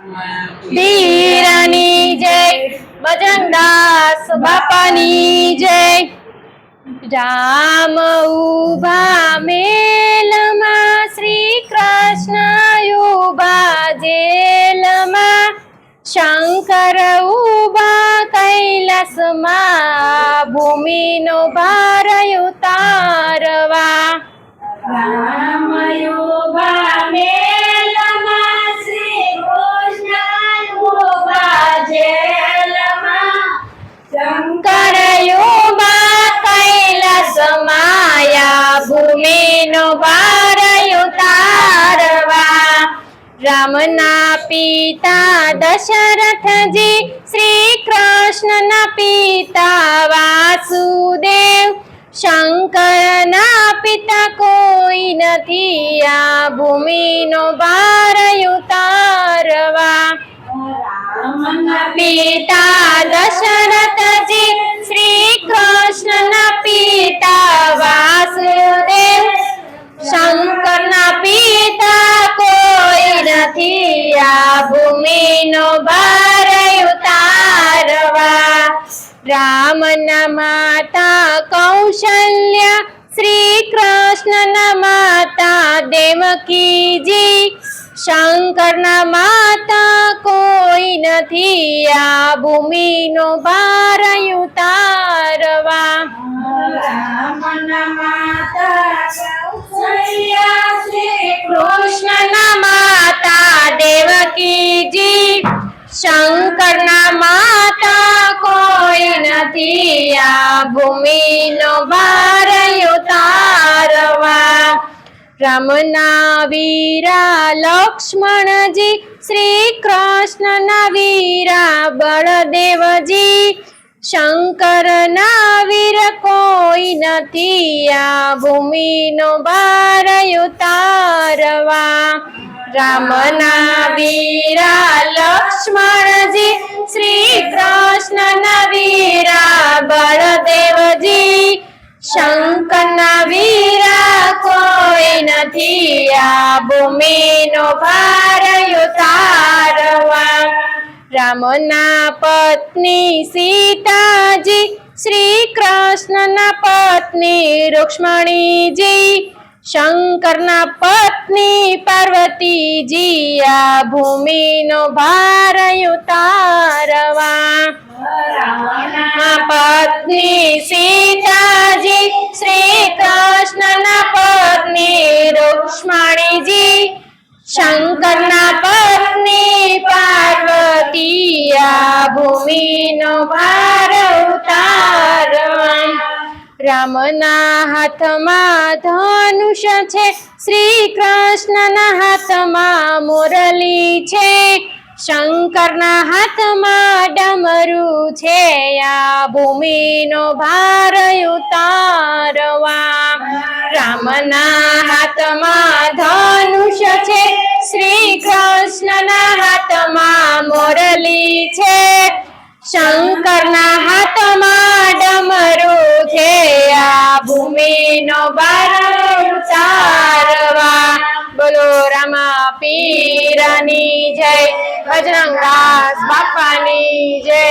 ધીરાની જય, બજનદાસ બાપાની જય. રામ ઊભા મેલમાં, શ્રી કૃષ્ણ ઊભા જેલમાં. શંકર ઊભા કૈલાસમાં, ભૂમિનો ભાર રામના પિતા દશરથજી શ્રી કૃષ્ણના પિતા વાસુદેવ. શંકરના પિતા કોઈ નથી આ ભૂમિનો ભાર ઉતારવા. રામના પિતા દશરથજી રામના માતા કૌશલ્યા શ્રી કૃષ્ણના માતા દેવકીજી શંકરના માતા કોઈ નથી આ ભૂમિનો ભાર ઉતારવા રામના માતા કૌશલ્યા માતા દેવકીજી શંકરના માતા નથી આ ભૂમિનો ભાર ઉતારવા રામના વીરા લક્ષ્મણજી શ્રી કૃષ્ણના વીરા, બળદેવજી. શંકરના વીર કોઈ નથી આ ભૂમિનો ભાર ઉતારવા રામના વીરા લક્ષ્મણજી શ્રી કૃષ્ણના શંકરના વીરા કોઈ નથી આ ભૂમિનો ભાર ઉતારવા રામના પત્ની સીતાજી શ્રી કૃષ્ણના પત્ની રૂક્ષ્મણીજી શંકરના પત્ની પાર્વતીજી આ ભૂમિનો ભાર ઉતારવા પત્ની સીતાજી શંકરના પત્ની પાર્વતી આ ભૂમિનો ભાર ઉતારવા રામના હાથમાં ધનુષ છે શ્રી કૃષ્ણના હાથમાં મુરલી છે, શંકરના હાથમાં ડમરું છે, આ ભૂમિનો ભાર ઉતારવા. રામના હાથમાં ધનુષ શંકરના હાથમાં ડમરું છે. આ ભૂમિનો બાર ઉતારવા. બોલો રામા પીરાની જય. બજરંગ દાસ બાપાની જય.